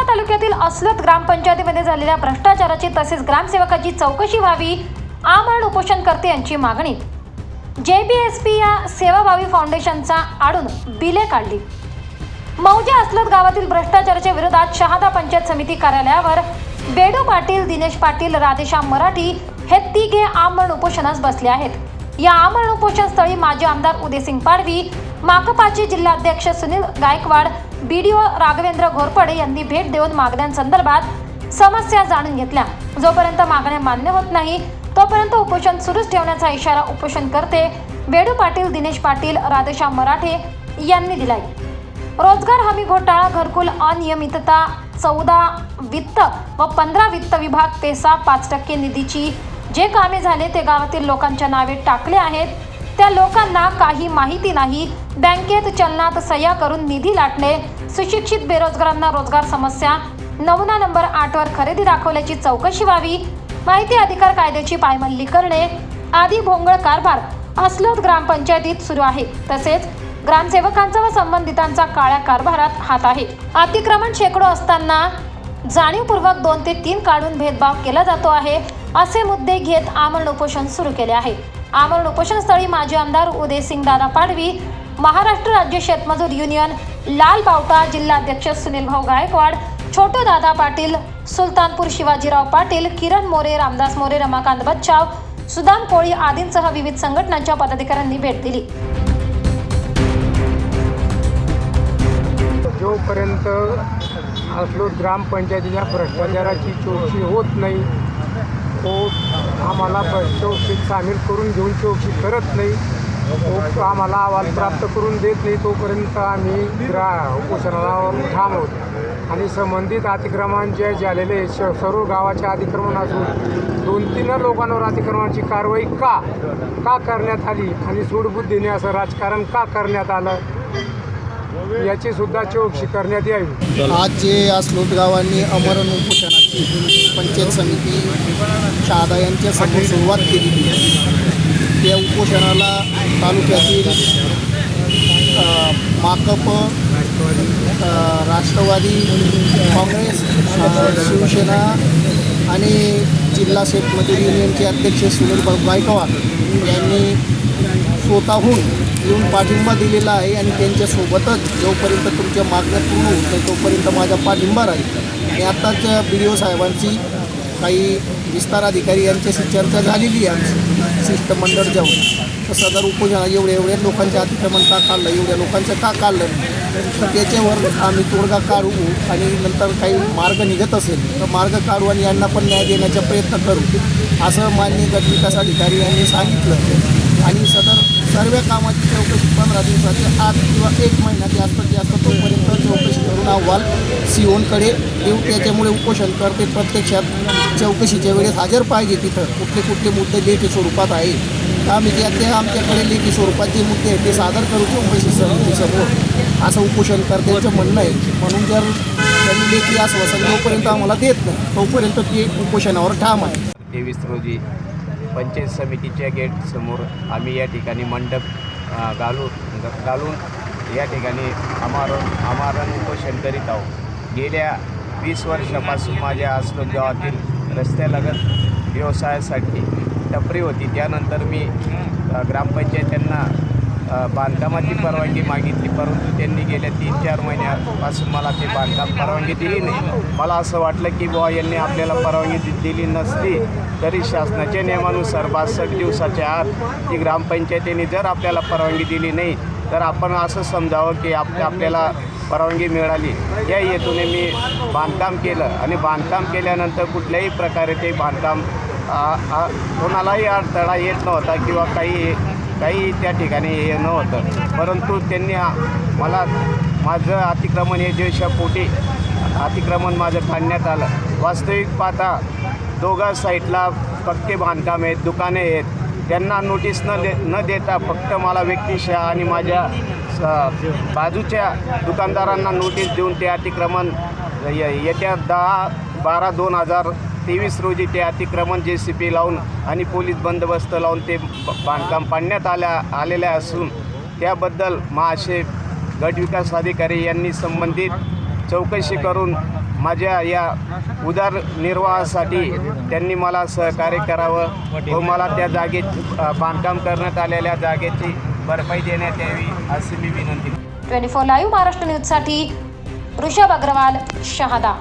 शहादा तालुक्यातील असलत ग्रामपंचायतीमध्ये झालेल्या भ्रष्टाचाराची तसेच ग्रामसेवकाची चौकशी व्हावी आमरण उपोषणकर्ते यांची मागणी. जे बी एस पी या सेवाभावी फाउंडेशनचा आडून बिले काढली. मौजा असलत गावातील भ्रष्टाचाराच्या विरोधात शहादा पंचायत समिती कार्यालयावर बेडू पाटील दिनेश पाटील राधेश्याम मराठी हे तिघे आमरण उपोषणास बसले आहेत. या आमरण उपोषण स्थळी माजी आमदार उदयसिंग पाडवी माकपाचे जिल्हाध्यक्ष Sunil Gaikwad B D O Raghavendra Ghorpade यांनी भेट देऊन मागण्यांसंदर्भात समस्या जाणून घेतल्या. जोपर्यंत मागण्या मान्य होत नाही तोपर्यंत उपोषण सुरूच ठेवण्याचा इशारा उपोषण करते वेडू पाटील दिनेश पाटील राधेशा मराठे यांनी दिलाय. रोजगार हमी घोटाळा घरकुल अनियमितता चौदा वित्त व पंधरा वित्त विभाग पेसा पाच टक्के निधीची जे कामे झाले ते गावातील लोकांच्या नावे टाकले आहेत. त्या लोकांना काही माहिती नाही. बँकेत चलनात सह्या करून निधी लाटणे सुशिक्षित बेरोजगारांना रोजगार समस्या नमुना नंबर आठवर खरेदी दाखवल्याची चौकशी व्हावी माहिती अधिकार कायद्याची पायमल्ली करणे आदी भोंगळ कारभार अस्लोद ग्रामपंचायतीत सुरू आहे. तसेच ग्रामसेवकांचा व संबंधितांचा काळ्या कारभारात हात आहे. अतिक्रमण शेकडो असताना जाणीवपूर्वक दोन ते तीन काढून भेदभाव केला जातो आहे असे मुद्दे घेत आमरण उपोषण सुरू केले आहे. आमरण उपोषण स्थळी माजी आमदार उदयसिंग दादा पाडवी महाराष्ट्र राज्य शेतमजूर युनियन लाल बावटा जिल्हाध्यक्ष सुनील भाऊ गायकवाड छोटू दादा पाटील सुलतानपूर शिवाजीराव पाटील किरण मोरे रामदास मोरे रमाकांत बच्चाव सुदाम कोळी आदींसह विविध संघटनांच्या पदाधिकाऱ्यांनी भेट दिली. जोपर्यंत असलो ग्रामपंचायतीच्या भ्रष्टाचाराची चोरशी होत नाही तो आम्हाला ब- चौकशीत सामील करून घेऊन चौकशी करत नाही. तो आम्हाला अहवाल प्राप्त करून देत नाही. तोपर्यंत आम्ही ग्रा उपोषणावर ठाम आहोत. आणि संबंधित अतिक्रमण जे झालेले श सर्व गावाचे अतिक्रमण असून दोन तीन लोकांवर अतिक्रमणाची कारवाई का का करण्यात आली? आणि सूडबुद्धीने असं राजकारण का करण्यात आलं? याची सुद्धा चौकशी करण्यात यावी. आज जे आज गावांनी अमरण उपोषणाची पंचायत समिती शादा यांच्या समोर सुरुवात केली त्या उपोषणाला तालुक्यातील माकप राष्ट्रवादी काँग्रेस शिवसेना आणि जिल्हा शेतमजूर युनियनचे अध्यक्ष सुनील गायकवाड यांनी स्वतःहून येऊन पाठिंबा दिलेला आहे आणि त्यांच्यासोबतच जोपर्यंत तुमच्या मागण्या पूर्ण होत नाही तोपर्यंत माझा पाठिंबा राहील. आणि आत्ताच बी डी ओ साहेबांची काही विस्तार अधिकारी यांच्याशी चर्चा झालेली आहे शिष्टमंडळ जाऊन तर सदर उपोषणा एवढ्या एवढ्या लोकांच्या अतिक्रमण का काढलं एवढ्या लोकांचं का काढलं? तर त्याच्यावर आम्ही तोडगा काढू आणि नंतर काही मार्ग निघत असेल तर मार्ग काढू आणि यांना पण न्याय देण्याचा प्रयत्न करू असं माननीय गटविकास अधिकारी यांनी सांगितलं. आणि सदर सर्व कामाची चौकशी पंधरा दिवसाची आठ किंवा एक महिना जास्त जास्त तोपर्यंत चौकशी करून अहवाल सीओनकडे देऊ. त्याच्यामुळे उपोषण करते प्रत्यक्षात. चौकशीच्या वेळेस हजर पाहिजे तिथं. कुठले कुठले मुद्दे लेखी स्वरूपात आहे तर आम्ही त्या त्या आमच्याकडे लेखी स्वरूपात जे मुद्दे आहेत ते सादर करू चौकशी समितीसमोर. असं उपोषण करण्याचं म्हणणं आहे. म्हणून जर त्यांनी लेखी आश्वासन जोपर्यंत आम्हाला देत नाही तोपर्यंत ते उपोषणावर ठाम आहे तेवीस रोजी पंचायत समितीच्या गेटसमोर आम्ही या ठिकाणी मंडप घालू घालून घालून या ठिकाणी आमारण आमारण उपोषण करीत आहोत. गेल्या वीस वर्षापासून माझ्या आसलोद गावातील रस्त्यालगत व्यवसायासाठी टपरी होती. त्यानंतर मी ग्रामपंचायत ग्रामपंचायतींना बांधकामाची परवानगी मागितली परंतु त्यांनी गेल्या तीन चार महिन्यापासून मला ते बांधकाम परवानगी दिली नाही. मला असं वाटलं की बुवा यांनी आपल्याला परवानगी दिली नसली तरी शासनाच्या नियमानुसार बासष्ट दिवसाच्या आत ती ग्रामपंचायतीने जर आपल्याला परवानगी दिली नाही तर आपण असं समजावं की आप आपल्याला परवानगी मिळाली. या हेतूने मी बांधकाम केलं आणि बांधकाम केल्यानंतर कुठल्याही प्रकारे ते बांधकाम कोणालाही अडथळा येत नव्हता किंवा काही काही त्या ठिकाणी हे नव्हतं. परंतु त्यांनी मला माझं अतिक्रमण हे देशापोटी अतिक्रमण माझं काढण्यात आलं. वास्तविक पाहता दोघा साईडला पक्के बांधकाम आहेत दुकाने आहेत. त्यांना नोटीस न दे न देता फक्त मला व्यक्तिशः आणि माझ्या स- बाजूच्या दुकानदारांना नोटीस देऊन ते अतिक्रमण येत्या दहा बारा दोन हजार तेवीस रोजी ते अतिक्रमण जे सी पी लावून आणि पोलीस बंदोबस्त लावून ते बांधकाम पाडण्यात आल्या आलेले असून त्याबद्दल महाशे गट विकास अधिकारी यांनी संबंधित चौकशी करून माझ्या या उदरनिर्वाहासाठी त्यांनी मला सहकार्य करावं व मला त्या जागेत बांधकाम करण्यात आलेल्या जागेची भरपाई देण्यात यावी अशी मी विनंती ट्वेंटी फोर लाईव्ह महाराष्ट्र न्यूजसाठी ऋषभ अग्रवाल शहादा.